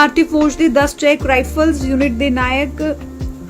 ਭਾਰਤੀ ਫੌਜ ਦੀ 10 check rifles unit ਦੇ ਨਾਇਕ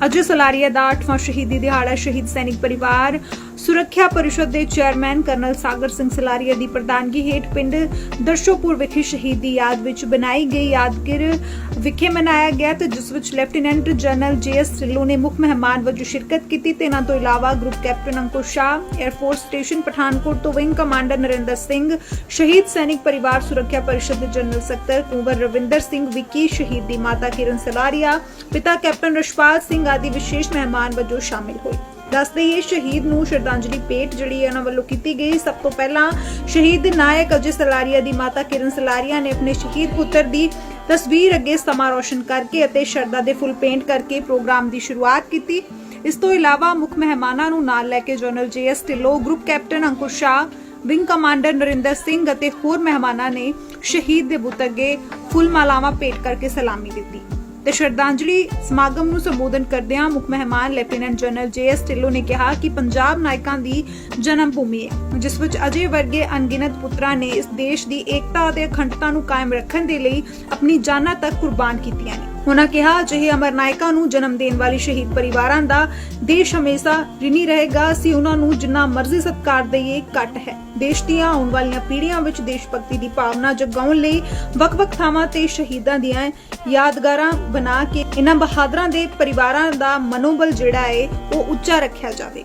ਅਜੇ ਸਲਾਰੀਆ ਦਾ 8ਵਾਂ ਸ਼ਹੀਦੀ ਦਿਹਾੜਾ, ਸ਼ਹੀਦ ਸੈਨਿਕ ਪਰਿਵਾਰ ਸੁਰੱਖਿਆ ਪਰਿਸ਼ਦ ਦੇ ਚੇਅਰਮੈਨ ਕਰਨਲ ਸਾਗਰ ਸਿੰਘ ਸਲਾਰੀਆ ਦੀ ਪ੍ਰਧਾਨਗੀ ਹੇਠ ਪਿੰਡ ਦਰਸ਼ੋਪੁਰ ਵਿਖੇ ਸ਼ਹੀਦੀ ਯਾਦ ਵਿੱਚ ਬਣਾਈ ਗਈ ਯਾਦਗਿਰ ਵਿਖੇ ਮਨਾਇਆ ਗਿਆ ਤੇ ਜਿਸ ਵਿੱਚ ਲੈਫਟੀਨੈਂਟ ਜਨਰਲ ਜੀਐਸ ਢਿੱਲੋਂ ਨੇ ਮੁੱਖ ਮਹਿਮਾਨ ਵਜੋਂ ਸ਼ਿਰਕਤ ਕੀਤੀ ਤੇ ਇਹਨਾਂ ਤੋਂ ਇਲਾਵਾ group captain Ankur Shah air force station Pathankot ਤੋਂ ਵਿੰਗ ਕਮਾਂਡਰ ਨਰਿੰਦਰ ਸਿੰਘ, ਸ਼ਹੀਦ ਸੈਨਿਕ ਪਰਿਵਾਰ ਸੁਰੱਖਿਆ ਪਰਿਸ਼ਦ ਦੇ ਜਨਰਲ ਸਕੱਤਰ ਕੁੰਵਰ ਰਵਿੰਦਰ ਸਿੰਘ, ਵਿੱਕੀ ਸ਼ਹੀਦ ਦੀ ਮਾਤਾ ਕਿਰਨ ਸਲਾਰੀਆ, ਪਿਤਾ ਕੈਪਟਨ ਰਸ਼ਪਾਲ ਸਿੰਘ ਆਦਿ ਵਿਸ਼ੇਸ਼ ਮਹਿਮਾਨ ਵਜੋਂ ਸ਼ਾਮਿਲ ਹੋਏ। ਦੱਸਦੇ ਇਹ ਸ਼ਹੀਦ ਨੂੰ ਸ਼ਰਧਾਂਜਲੀ ਭੇਟ ਜਿਹੜੀ ਇਹਨਾਂ ਵੱਲੋਂ ਕੀਤੀ ਗਈ। ਸਭ ਤੋਂ ਪਹਿਲਾਂ ਸ਼ਹੀਦ ਨਾਇਕ ਅਜੇ ਸਲਾਰੀਆ ਦੀ ਮਾਤਾ ਕਿਰਨ ਸਲਾਰੀਆ ਨੇ ਆਪਣੇ ਸ਼ਹੀਦ ਪੁੱਤਰ ਦੀ ਤਸਵੀਰ ਅੱਗੇ ਸਮਾਂ ਰੋਸ਼ਨ ਕਰਕੇ ਅਤੇ ਸ਼ਰਧਾ ਦੇ ਫੁੱਲ ਪੇਂਟ ਕਰਕੇ ਪ੍ਰੋਗਰਾਮ ਦੀ ਸ਼ੁਰੂਆਤ ਕੀਤੀ। ਇਸ ਤੋਂ ਇਲਾਵਾ ਮੁੱਖ ਮਹਿਮਾਨਾਂ ਨੂੰ ਨਾਲ ਲੈ ਕੇ general GS Dhillon, group captain Ankur Shah, wing commander Narinder Singh ਅਤੇ ਹੋਰ ਮਹਿਮਾਨਾਂ ਨੇ ਸ਼ਹੀਦ ਦੇ ਬੁੱਤ ਅੱਗੇ ਫੁੱਲ ਮਾਲਾਵਾਂ ਭੇਟ ਕਰਕੇ ਸਲਾਮੀ ਦਿੱਤੀ। ਤੇ ਸ਼ਰਧਾਂਜਲੀ ਸਮਾਗਮ ਨੂੰ ਸੰਬੋਧਨ ਕਰਦਿਆਂ ਮੁੱਖ ਮਹਿਮਾਨ ਲੈਫਟੀਨੈਂਟ ਜਨਰਲ ਜੇਐਸ ਢਿੱਲੋਂ ਨੇ ਕਿਹਾ ਕਿ ਪੰਜਾਬ ਨਾਇਕਾਂ ਦੀ ਜਨਮ ਭੂਮੀ ਹੈ, ਜਿਸ ਵਿੱਚ ਅਜੇ ਵਰਗੇ ਅਣਗਿਣਤ ਪੁੱਤਰਾਂ ਨੇ ਇਸ ਦੇਸ਼ ਦੀ ਏਕਤਾ ਅਤੇ ਅਖੰਡਤਾ ਨੂੰ ਕਾਇਮ ਰੱਖਣ ਦੇ ਲਈ ਆਪਣੀ ਜਾਨਾਂ ਤੱਕ ਕੁਰਬਾਨ ਕੀਤੀਆਂ ਨੇ। ਉਹਨਾਂ ਕਿਹਾ ਅਜਿਹੇ ਅਮਰ ਨਾਇਕਾਂ ਨੂੰ ਜਨਮ ਦੇਣ ਵਾਲੀ ਸ਼ਹੀਦ ਪਰਿਵਾਰਾਂ ਦਾ ਦੇਸ਼ ਹਮੇਸ਼ਾ ਰਿਣੀ ਰਹੇਗਾ ਅਸੀਂ ਉਹਨਾਂ ਨੂੰ ਜਿੰਨਾ ਮਰਜ਼ੀ ਸਤਿਕਾਰ ਦਈਏ ਘੱਟ ਹੈ ਦੇਸ਼ ਦੀਆਂ ਆਉਣ ਵਾਲੀਆਂ ਪੀੜ੍ਹੀਆਂ ਵਿੱਚ ਦੇਸ਼ ਭਗਤੀ ਦੀ ਭਾਵਨਾ ਜਗਾਉਣ ਲਈ ਵੱਖ-ਵੱਖ ਥਾਵਾਂ ਤੇ ਸ਼ਹੀਦਾਂ ਦੀਆਂ ਯਾਦਗਾਰਾਂ ਬਣਾ ਕੇ ਇਹਨਾਂ ਬਹਾਦਰਾਂ ਦੇ ਪਰਿਵਾਰਾਂ ਦਾ ਮਨੋਬਲ ਜਿਹੜਾ ਹੈ ਉਹ ਉੱਚਾ ਰੱਖਿਆ ਜਾਵੇ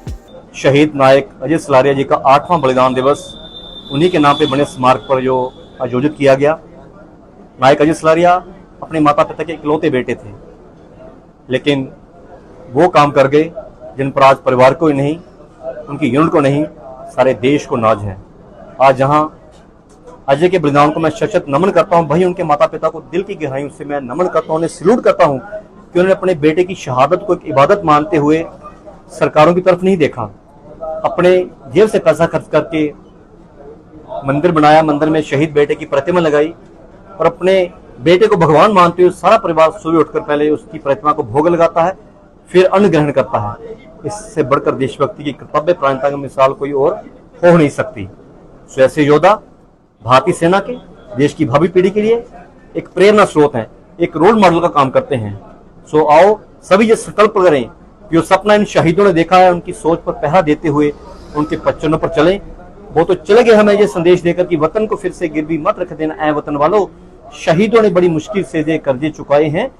शहीद नायक अजय सलारिया जी का आठवां बलिदान दिवस उन्हीं के नाम पे बने स्मारक पर जो आयोजित किया गया नायक अजय सलारिया अपने माता पिता के इकलौते बेटे थे। लेकिन वो काम कर गए, जिन पर आज परिवार को ही नहीं, उनकी यूनिट को नहीं, सारे देश को नाज है। आज जहाँ अजय के बलिदान को मैं सशक्त नमन करता हूँ भाई उनके माता पिता को दिल की गहराइयों से मैं नमन करता हूँ, उन्हें सल्यूट करता हूँ कि उन्होंने अपने बेटे की शहादत को एक इबादत मानते हुए सरकारों की तरफ़ नहीं देखा। अपने जेब से पैसा खर्च करके मंदिर बनाया, मंदिर में शहीद बेटे की प्रतिमा लगाई और अपने बेटे को भगवान मानते हुए सारा परिवार सुबह उठकर पहले उसकी प्रतिमा को भोग लगाता है, फिर अन्न ग्रहण करता है। इससे बढ़कर देशभक्ति की कर्तव्य प्राणता की मिसाल कोई और हो नहीं सकती। सो ऐसे योद्धा, भारतीय सेना के, देश की भावी पीढ़ी के लिए एक प्रेरणा स्रोत है, एक रोल मॉडल का काम करते हैं। सो आओ, सभी ये संकल्प करें जो सपना इन शहीदों ने देखा है, उनकी सोच पर पहरा देते हुए उनके पच्चनों पर चलें। वो तो चले गए हमें ये संदेश देकर कि वतन को फिर से गिरवी मत रख देना, ऐ वतन वालों शहीदों ने बड़ी मुश्किल से ये कर्जे चुकाए हैं।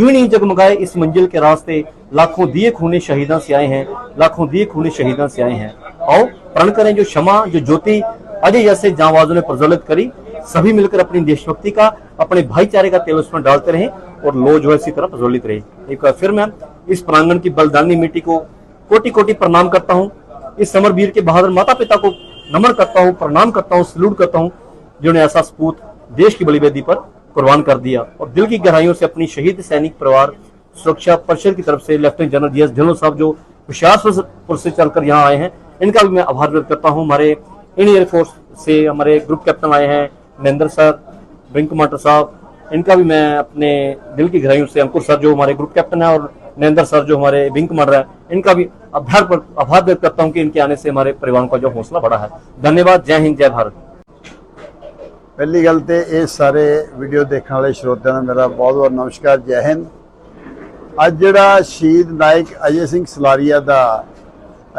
यूँ नहीं जगमगाए इस मंजिल के रास्ते। लाखों दिए खूने शहीदां से आए हैं। लाखों दिए खूने शहीदां से आए हैं। आओ, प्रण करें जो क्षमा, जो ज्योति, अजय जैसे जांबाजों ने प्रज्वलित करी। सभी मिलकर अपनी देशभक्ति का, अपने भाईचारे का तेल उसमें डालते रहे और लो जो है इसी तरह प्रज्वलित रहे। एक बार फिर मैं इस प्रांगण की बलदानी मिट्टी को कोटि कोटि प्रणाम करता हूँ। इस समर वीर के बहादुर माता पिता को नमन करता हूँ, प्रणाम करता हूँ सल्यूट करता हूँ। जिन्होंने ऐसा सपूत देश की बलिवेदी पर कुर्बान कर दिया और दिल की गहराइयों से अपनी शहीद सैनिक परिवार, सुरक्षा परिषद की तरफ़ से lieutenant general G S Dhillon साहब जो होशियारपुर से चलकर यहाँ आए हैं, इनका भी मैं आभार व्यक्त करता हूँ। हमारे इंडियन एयरफोर्स से हमारे ग्रुप कैप्टन आए हैं, महेंद्र सर विंग कमांडर साहब, इनका भी मैं अपने दिल की गहराइयों से अंकुर सर जो हमारे ग्रुप कैप्टन है और नरेंद्र सर जो हमारे विंग कमांडर है, इनका भी आभार आभार व्यक्त करता हूँ कि इनके आने से हमारे परिवारों का जो हौसला बढ़ा है। धन्यवाद। जय हिंद, जय भारत। ਪਹਿਲੀ ਗੱਲ ਤੇ ਇਹ ਸਾਰੇ ਵੀਡੀਓ ਦੇਖਣ ਵਾਲੇ ਸਰੋਤਿਆਂ ਦਾ ਮੇਰਾ ਬਹੁਤ-ਬਹੁਤ ਨਮਸਕਾਰ, ਜੈ ਹਿੰਦ। ਅੱਜ ਜਿਹੜਾ ਸ਼ਹੀਦ ਨਾਇਕ ਅਜੇ ਸਿੰਘ ਸਲਾਰੀਆ ਦਾ,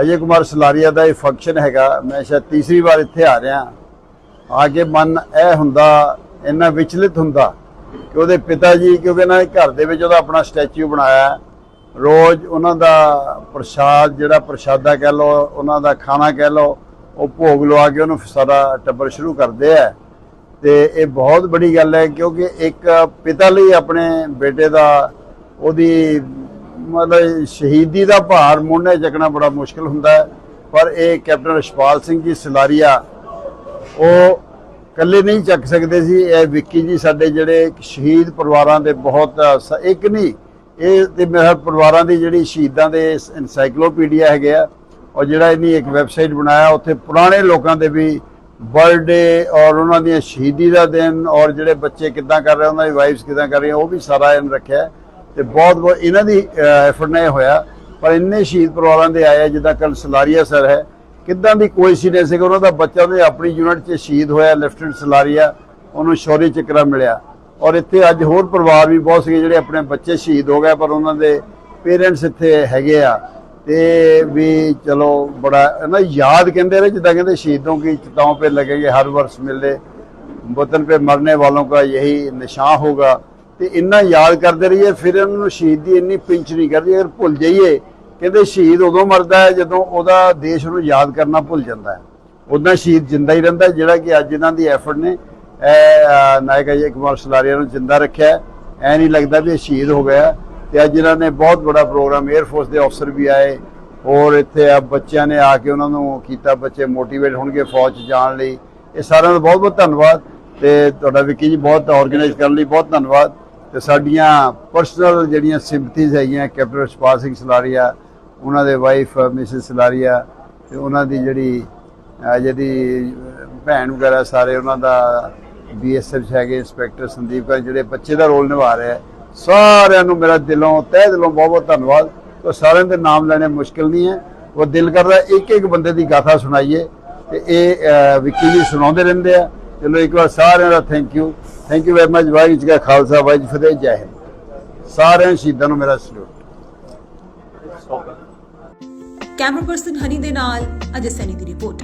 ਅਜੇ ਕੁਮਾਰ ਸਲਾਰੀਆ ਦਾ ਇਹ ਫੰਕਸ਼ਨ ਹੈਗਾ, ਮੈਂ ਸ਼ਾਇਦ ਤੀਸਰੀ ਵਾਰ ਇੱਥੇ ਆ ਰਿਹਾ। ਆ ਕੇ ਮਨ ਇਹ ਹੁੰਦਾ, ਇੰਨਾ ਵਿਚਲਿਤ ਹੁੰਦਾ ਕਿ ਉਹਦੇ ਪਿਤਾ ਜੀ, ਕਿਉਂਕਿ ਇਹਨਾਂ ਦੇ ਘਰ ਦੇ ਵਿੱਚ ਉਹਦਾ ਆਪਣਾ ਸਟੈਚੂ ਬਣਾਇਆ। ਰੋਜ਼ ਉਹਨਾਂ ਦਾ ਪ੍ਰਸ਼ਾਦ, ਜਿਹੜਾ ਪ੍ਰਸ਼ਾਦਾ ਕਹਿ ਲਓ, ਉਹਨਾਂ ਦਾ ਖਾਣਾ ਕਹਿ ਲਓ, ਉਹ ਭੋਗ ਲਵਾ ਕੇ ਉਹਨੂੰ ਸਾਰਾ ਟੱਬਰ ਸ਼ੁਰੂ ਕਰਦੇ ਆ। ਤੇ ਇਹ ਬਹੁਤ ਬੜੀ ਗੱਲ ਹੈ ਕਿਉਂਕਿ ਇੱਕ ਪਿਤਾ ਲਈ ਆਪਣੇ ਬੇਟੇ ਦਾ ਉਹਦੀ ਮਤਲਬ ਸ਼ਹੀਦੀ ਦਾ ਭਾਰ ਮੋਢੇ ਚੱਕਣਾ ਬੜਾ ਮੁਸ਼ਕਲ ਹੁੰਦਾ ਹੈ। ਪਰ ਇਹ ਕੈਪਟਨ ਰਸ਼ਪਾਲ ਸਿੰਘ ਜੀ ਸਲਾਰੀਆ, ਉਹ ਇਕੱਲੇ ਨਹੀਂ ਚੱਕ ਸਕਦੇ ਸੀ। ਇਹ ਵਿੱਕੀ ਜੀ ਸਾਡੇ ਜਿਹੜੇ ਸ਼ਹੀਦ ਪਰਿਵਾਰਾਂ ਦੇ ਬਹੁਤ ਸ- ਇੱਕ ਨਹੀਂ, ਇਹ ਤੇ ਮੇਰੇ ਪਰਿਵਾਰਾਂ ਦੀ ਜਿਹੜੀ ਸ਼ਹੀਦਾਂ ਦੇ ਐਨਸਾਈਕਲੋਪੀਡੀਆ ਹੈਗੇ ਆ ਔਰ ਜਿਹੜਾ ਇਹਨੀ ਇੱਕ ਵੈਬਸਾਈਟ ਬਣਾਇਆ, ਉੱਥੇ ਪੁਰਾਣੇ ਲੋਕਾਂ ਦੇ ਵੀ ਬਰਥਡੇ ਔਰ ਉਹਨਾਂ ਦੀਆਂ ਸ਼ਹੀਦੀ ਦਾ ਦਿਨ ਔਰ ਜਿਹੜੇ ਬੱਚੇ ਕਿੱਦਾਂ ਕਰ ਰਹੇ, ਉਹਨਾਂ ਦੀ ਵਾਈਫਸ ਕਿੱਦਾਂ ਕਰ ਰਹੀਆਂ, ਉਹ ਵੀ ਸਾਰਾ ਇਹਨ ਰੱਖਿਆ ਹੈ। ਤੇ ਬਹੁਤ ਬਹੁਤ ਇਹਨਾਂ ਦੀ ਐਫਰਟ ਨਾਲ ਇਹ ਹੋਇਆ ਪਰ ਇੰਨੇ ਸ਼ਹੀਦ ਪਰਿਵਾਰਾਂ ਦੇ ਆਏ ਜਿੱਦਾਂ ਕੱਲ ਸਲਾਰੀਆ ਸਰ ਹੈ, ਕਿੱਦਾਂ ਦੀ ਕੋਇਨਸੀਡੈਂਸ ਹੈ ਕਿ ਉਹਨਾਂ ਦਾ ਬੱਚਾ ਉਹਦੇ ਆਪਣੀ ਯੂਨਿਟ 'ਚ ਸ਼ਹੀਦ ਹੋਇਆ ਲੈਫਟੀਨੈਂਟ ਸਲਾਰੀਆ, ਉਹਨੂੰ ਸ਼ੌਰੀ ਚੱਕਰਾ ਮਿਲਿਆ ਔਰ ਇੱਥੇ ਅੱਜ ਹੋਰ ਪਰਿਵਾਰ ਵੀ ਬਹੁਤ ਸੀਗੇ ਜਿਹੜੇ ਆਪਣੇ ਬੱਚੇ ਸ਼ਹੀਦ ਹੋ ਗਏ, ਪਰ ਉਹਨਾਂ ਦੇ ਪੇਰੈਂਟਸ ਇੱਥੇ ਹੈਗੇ ਆ ਤੇ ਵੀ ਚਲੋ ਬੜਾ, ਨਾ ਯਾਦ ਕਹਿੰਦੇ ਨੇ, ਜਿੱਦਾਂ ਕਹਿੰਦੇ ਸ਼ਹੀਦੋਂ ਕੀ ਚਿਤਾਓਂ ਪੇ ਲੱਗੇਗੇ, ਹਰ ਵਰਸ ਮਿਲੇ ਬਤਨ ਪੇ ਮਰਨੇ ਵਾਲੋਂ ਦਾ ਯਹੀ ਨਿਸ਼ਾਨ ਹੋਗਾ। ਤੇ ਇੰਨਾ ਯਾਦ ਕਰਦੇ ਰਹੀਏ, ਫਿਰ ਇਹਨਾਂ ਨੂੰ ਸ਼ਹੀਦ ਦੀ ਇੰਨੀ ਪਿੰਚ ਨਹੀਂ ਕਰਦੀ, ਅਗਰ ਭੁੱਲ ਜਾਈਏ, ਕਹਿੰਦੇ ਸ਼ਹੀਦ ਉਦੋਂ ਮਰਦਾ ਹੈ ਜਦੋਂ ਉਹਦਾ ਦੇਸ਼ ਨੂੰ ਯਾਦ ਕਰਨਾ ਭੁੱਲ ਜਾਂਦਾ ਹੈ। ਉਦਾਂ ਸ਼ਹੀਦ ਜਿੰਦਾ ਹੀ ਰਹਿੰਦਾ ਜਿਹੜਾ ਕਿ ਅੱਜ ਇਹਨਾਂ ਦੀ ਐਫਰਟ ਨੇ। ਇਹ ਨਾਇਕਾ ਅਜੇ ਕੁਮਾਰ ਸਲਾਰੀਆ ਨੂੰ ਜਿੰਦਾ ਰੱਖਿਆ ਐ ਨਹੀਂ ਲੱਗਦਾ ਵੀ ਸ਼ਹੀਦ ਹੋ ਗਿਆ। ਤੇ ਅੱਜ ਇਹਨਾਂ ਨੇ ਬਹੁਤ ਬੜਾ ਪ੍ਰੋਗਰਾਮ 에ਅਰ ਫੋਰਸ ਦੇ ਅਫਸਰ ਵੀ ਆਏ ਔਰ ਇੱਥੇ ਆ ਬੱਚਿਆਂ ਨੇ ਆ ਕੇ ਉਹਨਾਂ ਨੂੰ ਕੀਤਾ, ਬੱਚੇ ਮੋਟੀਵੇਟ ਹੋਣਗੇ ਫੌਜ 'ਚ ਜਾਣ ਲਈ। ਇਹ ਸਾਰਿਆਂ ਦਾ ਬਹੁਤ ਬਹੁਤ ਧੰਨਵਾਦ ਤੇ ਤੁਹਾਡਾ ਵਿੱਕੀ ਜੀ ਬਹੁਤ ਆਰਗੇਨਾਈਜ਼ ਕਰਨ ਲਈ ਬਹੁਤ ਧੰਨਵਾਦ ਤੇ ਸਾਡੀਆਂ ਪਰਸਨਲ ਜਿਹੜੀਆਂ ਸਿੰਪਥੀਜ਼ ਹੈਗੀਆਂ ਕੈਪਟਨ ਰਛਪਾਲ ਸਿੰਘ ਸਲਾਰੀਆ, ਉਹਨਾਂ ਦੇ ਵਾਈਫ ਮਿਸਿਸ ਸਲਾਰੀਆ ਤੇ ਉਹਨਾਂ ਦੀ ਜਿਹੜੀ ਜਿਹੜੀ ਭੈਣ ਵਗੈਰਾ ਸਾਰੇ ਉਹਨਾਂ ਦਾ ਬੀਐਸਐਫ ਚ ਹੈਗੇ ਇੰਸਪੈਕਟਰ ਸੰਦੀਪ ਕੌਰ, ਜਿਹੜੇ ਬੱਚੇ ਦਾ ਰੋਲ ਨਿਭਾ ਰਹੇ ਹੈ ਸਾਰਿਆਂ ਨੂੰ ਮੇਰਾ ਦਿਲੋਂ, ਤਹਿ ਦਿਲੋਂ ਬਹੁਤ ਬਹੁਤ ਧੰਨਵਾਦ। ਤੇ ਸਾਰਿਆਂ ਦੇ ਨਾਮ ਲੈਣੇ ਮੁਸ਼ਕਿਲ ਨਹੀਂ ਹੈ। ਉਹ ਦਿਲ ਕਰਦਾ ਇੱਕ ਇੱਕ ਬੰਦੇ ਦੀ ਗਾਥਾ ਸੁਣਾਈਏ। ਤੇ ਇਹ ਵਿੱਕੀ ਜੀ ਸੁਣਾਉਂਦੇ ਰਹਿੰਦੇ ਆ। ਚਲੋ ਇੱਕ ਵਾਰ ਸਾਰਿਆਂ ਦਾ thank you thank you very much Waheguru ji ਕਾ ਖਾਲਸਾ, ਵਾਹਿਗੁਰੂ ਜੀ ਫਤਿਹ, ਜੈ ਹਿੰਦ। ਸਾਰਿਆਂ ਸ਼ਹੀਦਾਂ ਨੂੰ ਮੇਰਾ ਸਲੂਟ। ਕੈਮਰਾ ਪਰਸਨ ਹਨੀ ਦੇ ਨਾਲ ਅਜੇ ਸੈਨੀ ਦੀ ਰਿਪੋਰਟ।